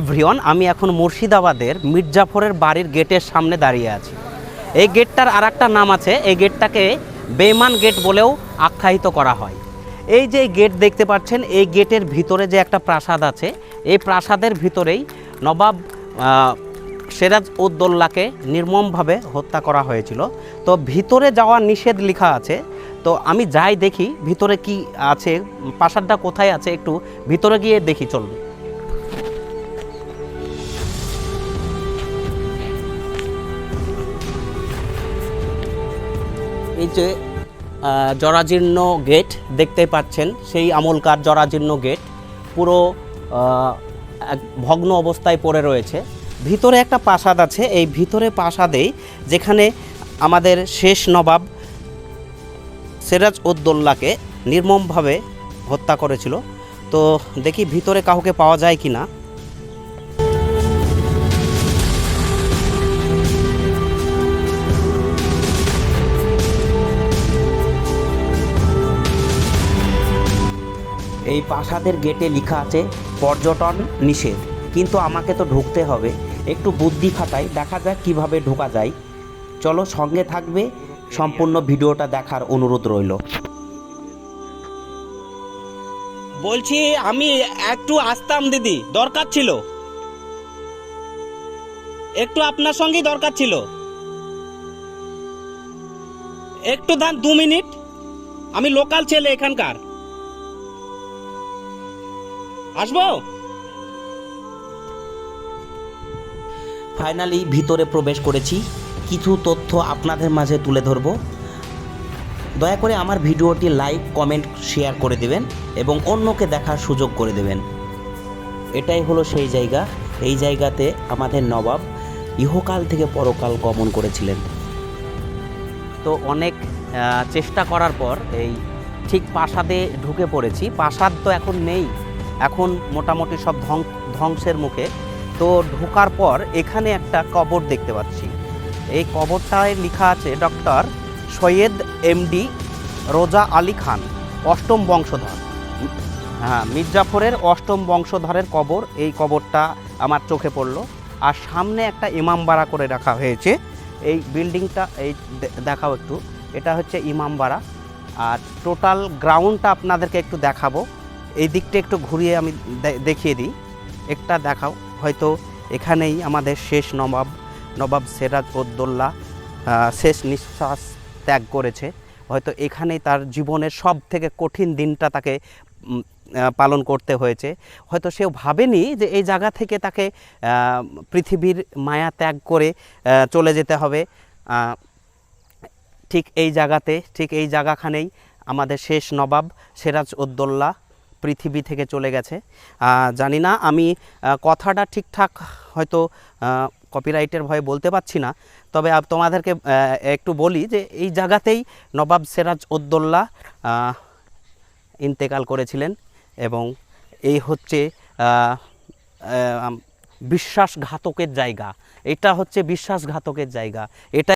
Everyone, আমি এখন মুর্শিদাবাদের মির্জাফরের বাড়ির গেটের সামনে দাঁড়িয়ে আছি। এই গেটটার আর নাম আছে, এই গেটটাকে বেমান গেট বলেও আখ্যায়িত করা হয়। এই যে গেট দেখতে পাচ্ছেন, এই গেটের ভিতরে যে একটা প্রাসাদ আছে, এই প্রাসাদের ভিতরেই নবাব সিরাজ উদ্দৌল্লাকে নির্মমভাবে হত্যা করা হয়েছিল। তো ভিতরে যাওয়া নিষেধ লেখা আছে। তো আমি যাই দেখি ভিতরে কি আছে, প্রাসাদটা কোথায় আছে, একটু ভিতরে গিয়ে দেখি, চলুন। এই যে জরাজীর্ণ গেট দেখতে পাচ্ছেন, সেই আমলকার জরাজীর্ণ গেট পুরো ভগ্ন অবস্থায় পড়ে রয়েছে। ভিতরে একটা প্রাসাদ আছে, এই ভিতরে প্রাসাদেই যেখানে আমাদের শেষ নবাব সিরাজ উদ্দৌল্লাকে নির্মমভাবে হত্যা করেছিল। তো দেখি ভিতরে কাউকে পাওয়া যায় কি না এই প্রাসাদের গেটে লেখা আছে, পর্যটন নিষেধ। কিন্তু আমাকে তো ঢুকতে হবে। একটু বুদ্ধি খাটাই, দেখা যাক কীভাবে ঢোকা যায়। চলো সঙ্গে থাকবে, সম্পূর্ণ ভিডিওটা দেখার অনুরোধ রইল। বলছি, আমি একটু আসতাম দিদি, দরকার ছিল। একটু আপনার সঙ্গেই দরকার ছিল। একটু দান দু মিনিট। আমি লোকাল ছেলে এখানকার। আসব? ফাইনালি ভিতরে প্রবেশ করেছি। কিছু তথ্য আপনাদের মাঝে তুলে ধরবো। দয়া করে আমার ভিডিওটি লাইক, কমেন্ট, শেয়ার করে দেবেন এবং অন্যকে দেখার সুযোগ করে দেবেন। এটাই হলো সেই জায়গা। এই জায়গাতে আমাদের নবাব ইহকাল থেকে পরকাল গমন করেছিলেন। তো অনেক চেষ্টা করার পর এই ঠিক প্রাসাদে ঢুকে পড়েছি। প্রাসাদ তো এখন নেই। এখন মোটামুটি সব ধ্বং- ধ্বংসের মুখে। তো ঢোকার পর এখানে একটা কবর দেখতে পাচ্ছি। এই কবরটায় লেখা আছে ডক্টর সৈয়দ এমডি রোজা আলী খান, অষ্টম বংশধর। হ্যাঁ মির্জাফরের অষ্টম বংশধরের কবর, এই কবরটা আমার চোখে পড়ল। আর সামনে একটা ইমামবাড়া করে রাখা হয়েছে। এই বিল্ডিংটা, এই দেখাও একটু। এটা হচ্ছে ইমামবাড়া আর টোটাল গ্রাউন্ডটা আপনাদেরকে একটু দেখাবো। এই দিকটা একটু ঘুরিয়ে আমি দেখিয়ে দিই। একটা দেখাও, হয়তো এখানেই আমাদের শেষ নবাব নবাব সিরাজ উদ্দৌল্লা শেষ নিঃশ্বাস ত্যাগ করেছে। হয়তো এখানেই তার জীবনের সব থেকে কঠিন দিনটা তাকে পালন করতে হয়েছে। হয়তো সেও ভাবেনি যে এই জায়গা থেকে তাকে পৃথিবীর মায়া ত্যাগ করে চলে যেতে হবে। ঠিক এই জায়গাতে, ঠিক এই জায়গাখানেই আমাদের শেষ নবাব সিরাজ উদ্দৌল্লা পৃথিবী থেকে চলে গেছে। জানি না, আমি কথাটা ঠিকঠাক হয়তো কপিরাইটের ভয়ে বলতে পারছি না। তবে তোমাদেরকে একটু বলি যে এই জায়গাতেই নবাব সিরাজ উদ্দৌল্লা ইন্তেকাল করেছিলেন এবং এই হচ্ছে বিশ্বাসঘাতকের জায়গা। এটা হচ্ছে বিশ্বাসঘাতকের জায়গা। এটা